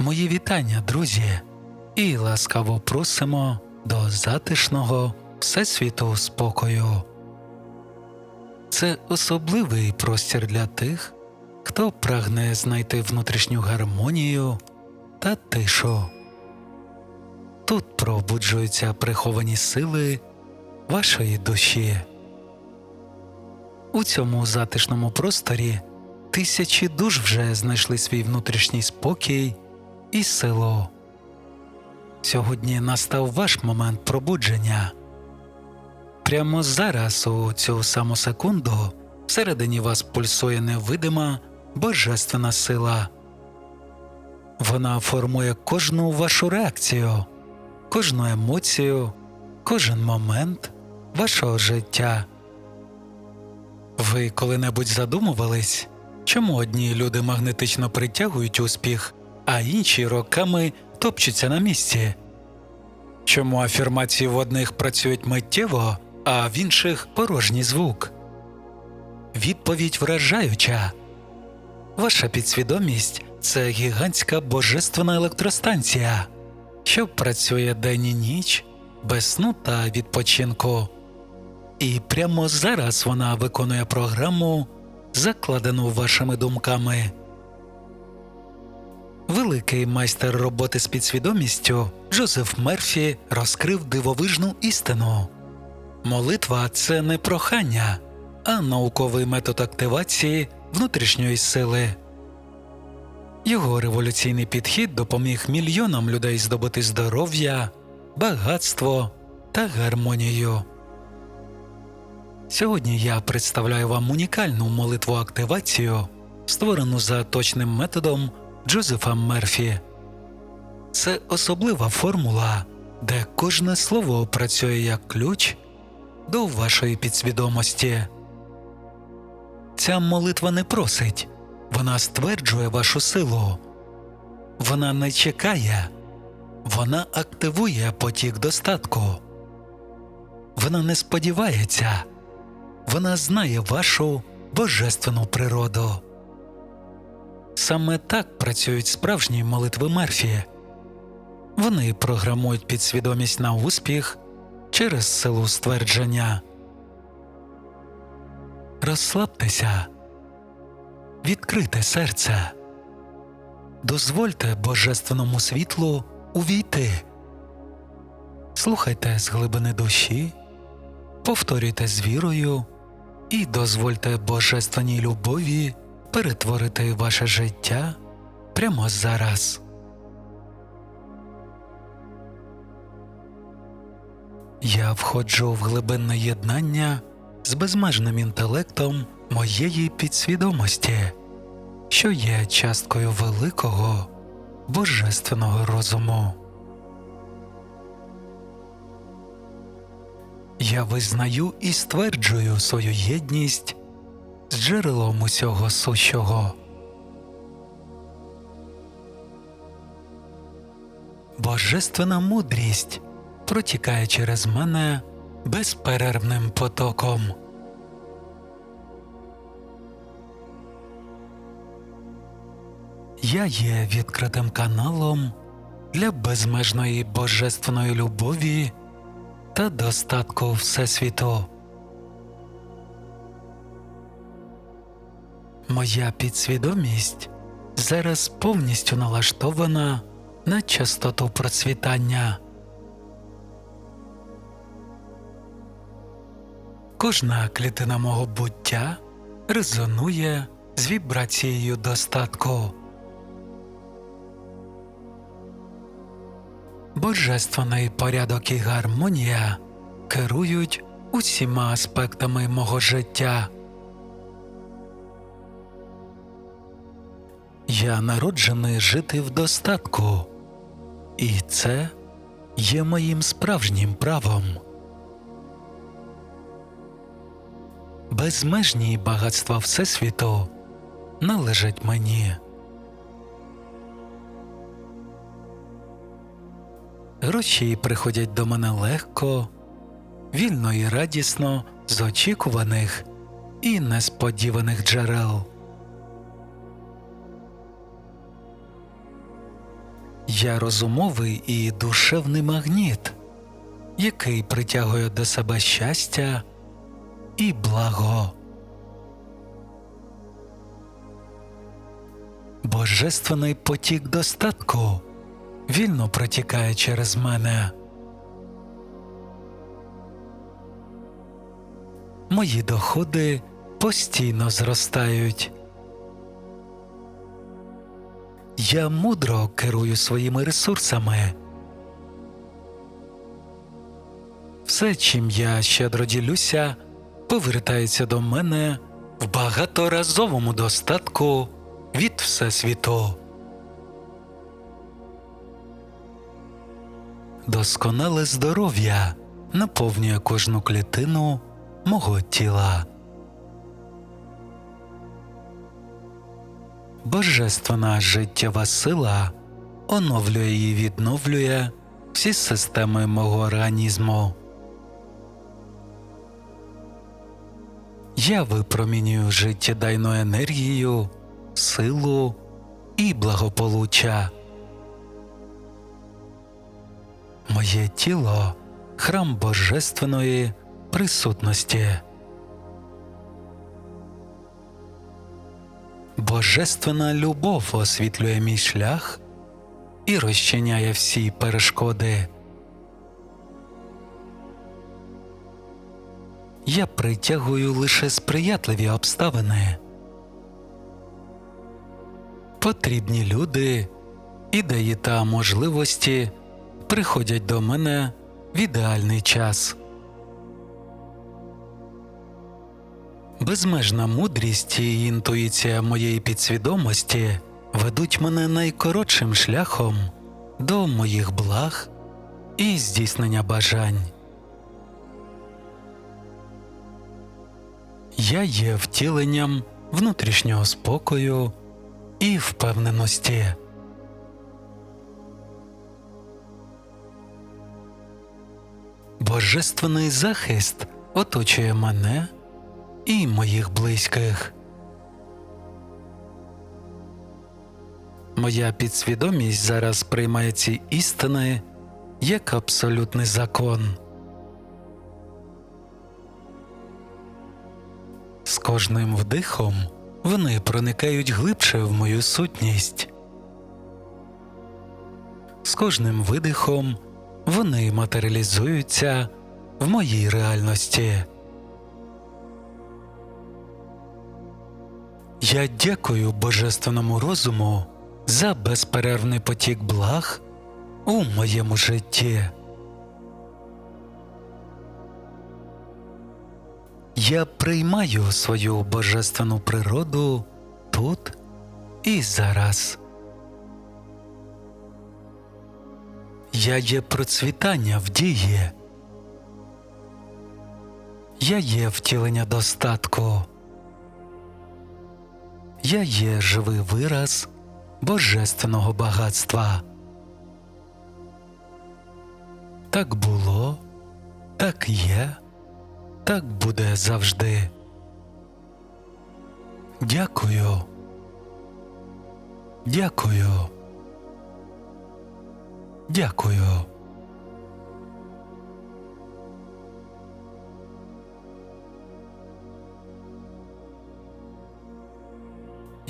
Мої вітання, друзі, і ласкаво просимо до затишного всесвіту спокою. Це особливий простір для тих, хто прагне знайти внутрішню гармонію та тишу. Тут пробуджуються приховані сили вашої душі. У цьому затишному просторі тисячі душ вже знайшли свій внутрішній спокій і силу. Сьогодні настав ваш момент пробудження. Прямо зараз, у цю саму секунду, всередині вас пульсує невидима божественна сила. Вона формує кожну вашу реакцію, кожну емоцію, кожен момент вашого життя. Ви коли-небудь задумувались, чому одні люди магнетично притягують успіх, а інші роками топчуться на місці? Чому афірмації в одних працюють миттєво, а в інших порожній звук? Відповідь вражаюча. Ваша підсвідомість це гігантська божественна електростанція, що працює день і ніч без сну та відпочинку. І прямо зараз вона виконує програму, закладену вашими думками. Великий майстер роботи з підсвідомістю Джозеф Мерфі розкрив дивовижну істину. Молитва це не прохання, а науковий метод активації внутрішньої сили. Його революційний підхід допоміг мільйонам людей здобути здоров'я, багатство та гармонію. Сьогодні я представляю вам унікальну молитву активацію, створену за точним методом Джозефа Мерфі. Це особлива формула, де кожне слово працює як ключ до вашої підсвідомості. Ця молитва не просить, вона стверджує вашу силу. Вона не чекає, вона активує потік достатку. Вона не сподівається, вона знає вашу божественну природу. Саме так працюють справжні молитви Мерфі. Вони програмують підсвідомість на успіх через силу ствердження. Розслабтеся, відкрите серце, дозвольте божественному світлу увійти. Слухайте з глибини душі, повторюйте з вірою і дозвольте божественній любові перетворити ваше життя прямо зараз. Я входжу в глибинне єднання з безмежним інтелектом моєї підсвідомості, що є часткою великого божественного розуму. Я визнаю і стверджую свою єдність з джерелом усього сущого. Божественна мудрість протікає через мене безперервним потоком. Я є відкритим каналом для безмежної божественної любові та достатку Всесвіту. Моя підсвідомість зараз повністю налаштована на частоту процвітання. Кожна клітина мого буття резонує з вібрацією достатку. Божественний порядок і гармонія керують усіма аспектами мого життя. Я народжений жити в достатку, і це є моїм справжнім правом. Безмежні багатства Всесвіту належать мені. Гроші приходять до мене легко, вільно і радісно з очікуваних і несподіваних джерел. Я розумовий і душевний магніт, який притягує до себе щастя і благо. Божественний потік достатку вільно протікає через мене. Мої доходи постійно зростають. Я мудро керую своїми ресурсами. Все, чим я щедро ділюся, повертається до мене в багаторазовому достатку від Всесвіту. Досконале здоров'я наповнює кожну клітину мого тіла. Божественна життєва сила оновлює і відновлює всі системи мого організму. Я випромінюю життєдайну енергію, силу і благополуччя. Моє тіло храм божественної присутності. Божественна любов освітлює мій шлях і розчиняє всі перешкоди. Я притягую лише сприятливі обставини. Потрібні люди, ідеї та можливості приходять до мене в ідеальний час. Безмежна мудрість і інтуїція моєї підсвідомості ведуть мене найкоротшим шляхом до моїх благ і здійснення бажань. Я є втіленням внутрішнього спокою і впевненості. Божественний захист оточує мене і моїх близьких. Моя підсвідомість зараз приймає ці істини як абсолютний закон. З кожним вдихом вони проникають глибше в мою сутність. З кожним видихом вони матеріалізуються в моїй реальності. Я дякую Божественному розуму за безперервний потік благ у моєму житті. Я приймаю свою божественну природу тут і зараз. Я є процвітання в дії. Я є втілення достатку. Я є живий вираз божественного багатства. Так було, так є, так буде завжди. Дякую. Дякую. Дякую.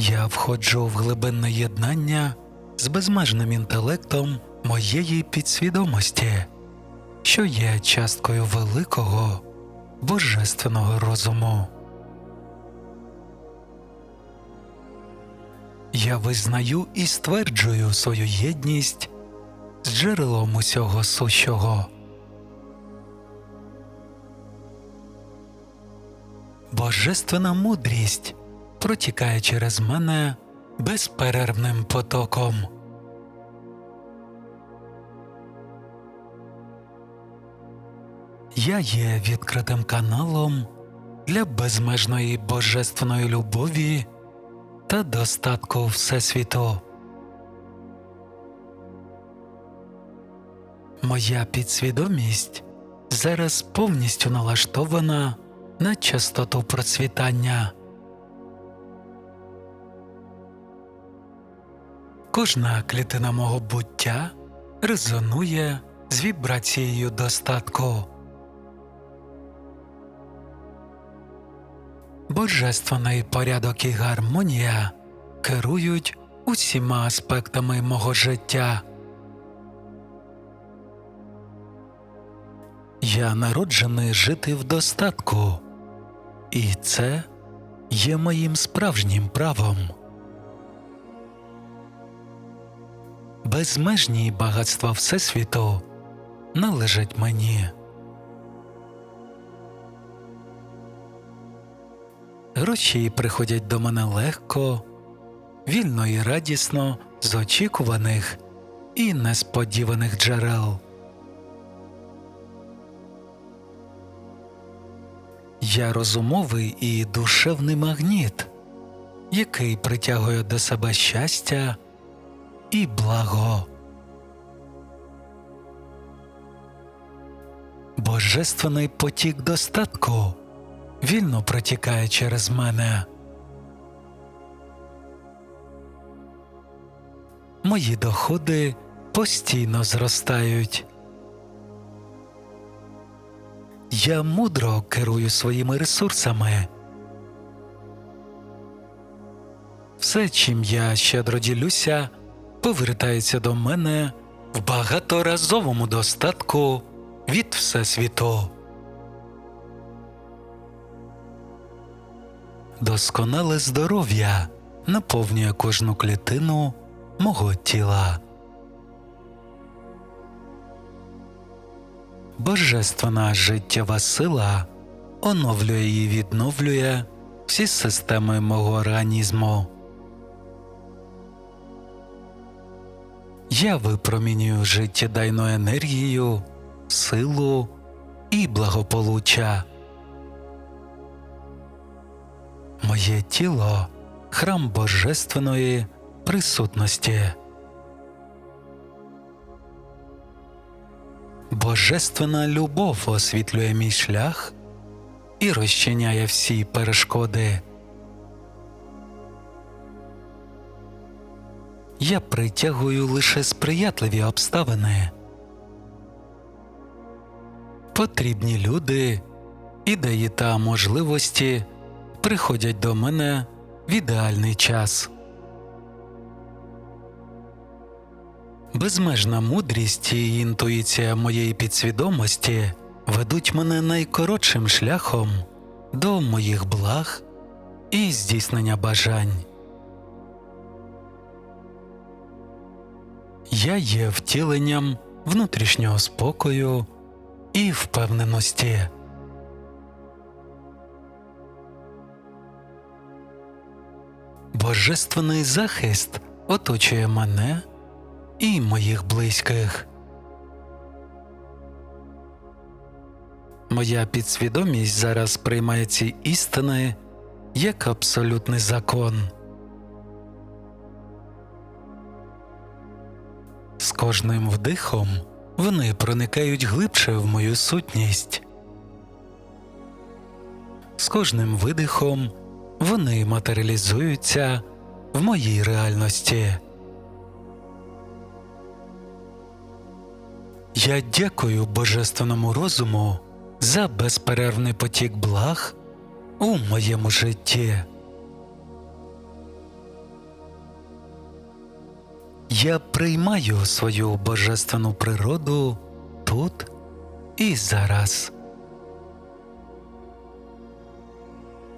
Я входжу в глибинне єднання з безмежним інтелектом моєї підсвідомості, що є часткою великого божественного розуму. Я визнаю і стверджую свою єдність з джерелом усього сущого. Божественна мудрість протікає через мене безперервним потоком. Я є відкритим каналом для безмежної божественної любові та достатку Всесвіту. Моя підсвідомість зараз повністю налаштована на частоту процвітання. Кожна клітина мого буття резонує з вібрацією достатку. Божественний порядок і гармонія керують усіма аспектами мого життя. Я народжений жити в достатку, і це є моїм справжнім правом. Безмежні багатства Всесвіту належать мені. Гроші приходять до мене легко, вільно і радісно з очікуваних і несподіваних джерел. Я розумовий і душевний магніт, який притягує до себе щастя і благо. Божественний потік достатку вільно протікає через мене. Мої доходи постійно зростають. Я мудро керую своїми ресурсами. Все, чим я щедро ділюся, повертається до мене в багаторазовому достатку від Всесвіту. Досконале здоров'я наповнює кожну клітину мого тіла. Божественна життєва сила оновлює і відновлює всі системи мого організму. Я випромінюю життєдайну енергію, силу і благополуччя. Моє тіло храм божественної присутності. Божественна любов освітлює мій шлях і розчиняє всі перешкоди. Я притягую лише сприятливі обставини. Потрібні люди, ідеї та можливості приходять до мене в ідеальний час. Безмежна мудрість і інтуїція моєї підсвідомості ведуть мене найкоротшим шляхом до моїх благ і здійснення бажань. Я є втіленням внутрішнього спокою і впевненості. Божественний захист оточує мене і моїх близьких. Моя підсвідомість зараз приймає ці істини як абсолютний закон. З кожним вдихом вони проникають глибше в мою сутність. З кожним видихом вони матеріалізуються в моїй реальності. Я дякую Божественному розуму за безперервний потік благ у моєму житті. Я приймаю свою божественну природу тут і зараз.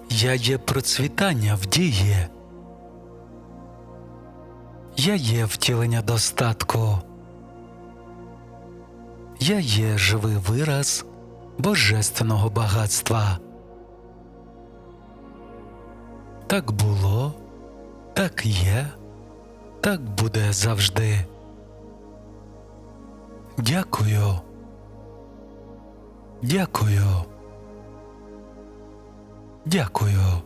Я є процвітання в дії. Я є втілення достатку. Я є живий вираз божественного багатства. Так було, так є, так буде завжди. Дякую. Дякую. Дякую.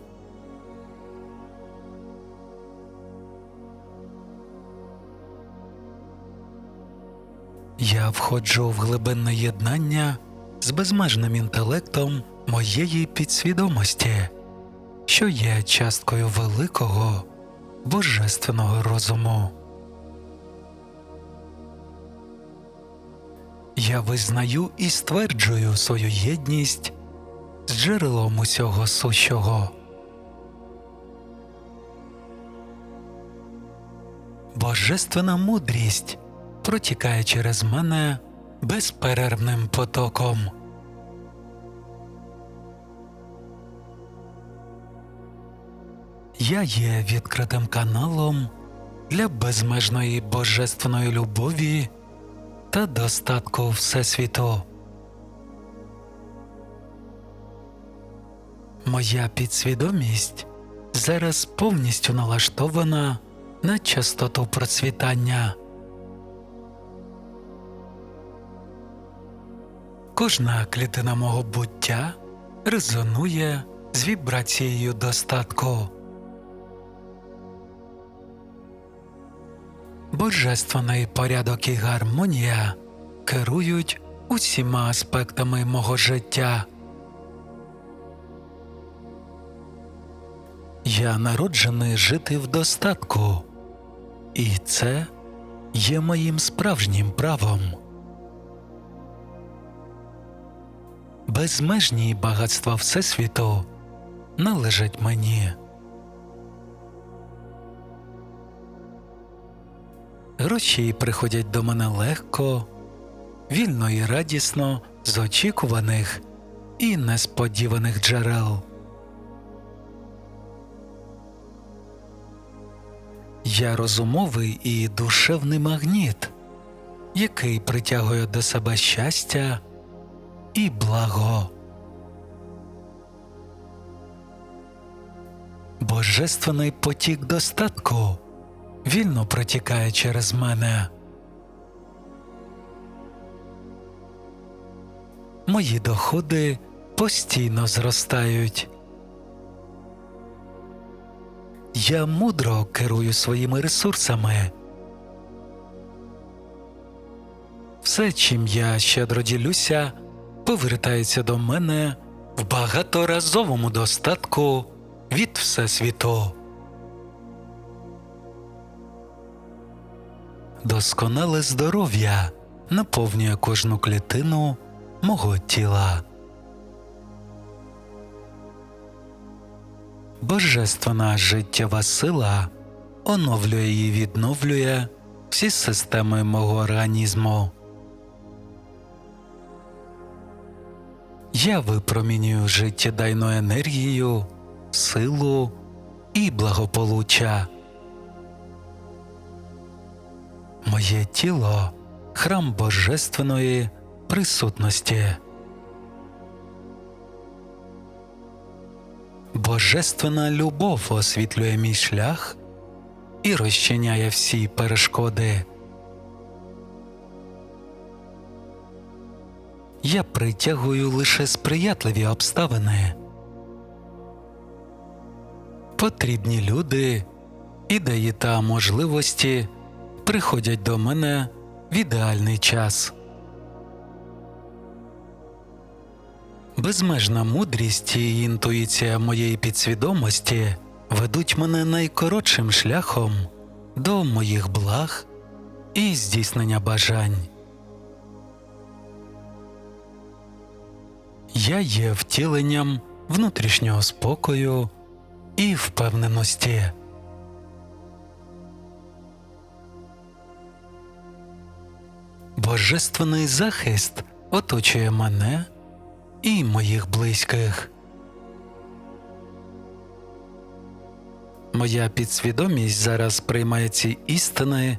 Я входжу в глибинне єднання з безмежним інтелектом моєї підсвідомості, що є часткою великого божественного розуму. Я визнаю і стверджую свою єдність з джерелом усього сущого. Божественна мудрість протікає через мене безперервним потоком. Я є відкритим каналом для безмежної божественної любові та достатку Всесвіту. Моя підсвідомість зараз повністю налаштована на частоту процвітання. Кожна клітина мого буття резонує з вібрацією достатку. Божественний порядок і гармонія керують усіма аспектами мого життя. Я народжений жити в достатку, і це є моїм справжнім правом. Безмежні багатства Всесвіту належать мені. Гроші приходять до мене легко, вільно і радісно з очікуваних і несподіваних джерел. Я розумовий і душевний магніт, який притягує до себе щастя і благо. Божественний потік достатку вільно протікає через мене. Мої доходи постійно зростають. Я мудро керую своїми ресурсами. Все, чим я щедро ділюся, повертається до мене в багаторазовому достатку від Всесвіту. Досконале здоров'я наповнює кожну клітину мого тіла. Божественна життєва сила оновлює і відновлює всі системи мого організму. Я випромінюю життєдайну енергію, силу і благополуччя. Моє тіло храм божественної присутності. Божественна любов освітлює мій шлях і розчиняє всі перешкоди. Я притягую лише сприятливі обставини. Потрібні люди, ідеї та можливості приходять до мене в ідеальний час. Безмежна мудрість і інтуїція моєї підсвідомості ведуть мене найкоротшим шляхом до моїх благ і здійснення бажань. Я є втіленням внутрішнього спокою і впевненості. Божественний захист оточує мене і моїх близьких. Моя підсвідомість зараз приймає ці істини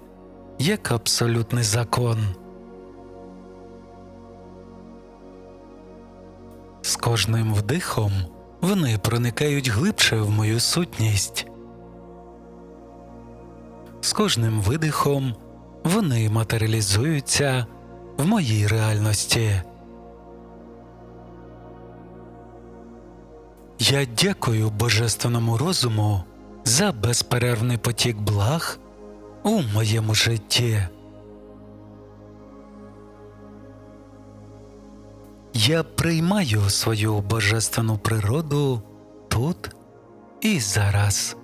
як абсолютний закон. З кожним вдихом вони проникають глибше в мою сутність. З кожним видихом вони матеріалізуються в моїй реальності. Я дякую Божественному розуму за безперервний потік благ у моєму житті. Я приймаю свою божественну природу тут і зараз.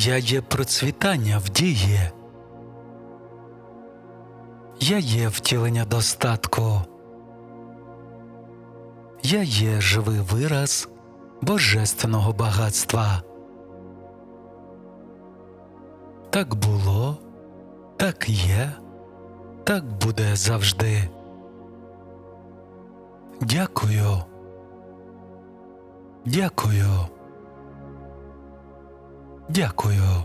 Я є процвітання в дії. Я є втілення достатку. Я є живий вираз божественного багатства. Так було, так є, так буде завжди. Дякую. Дякую. Дякую.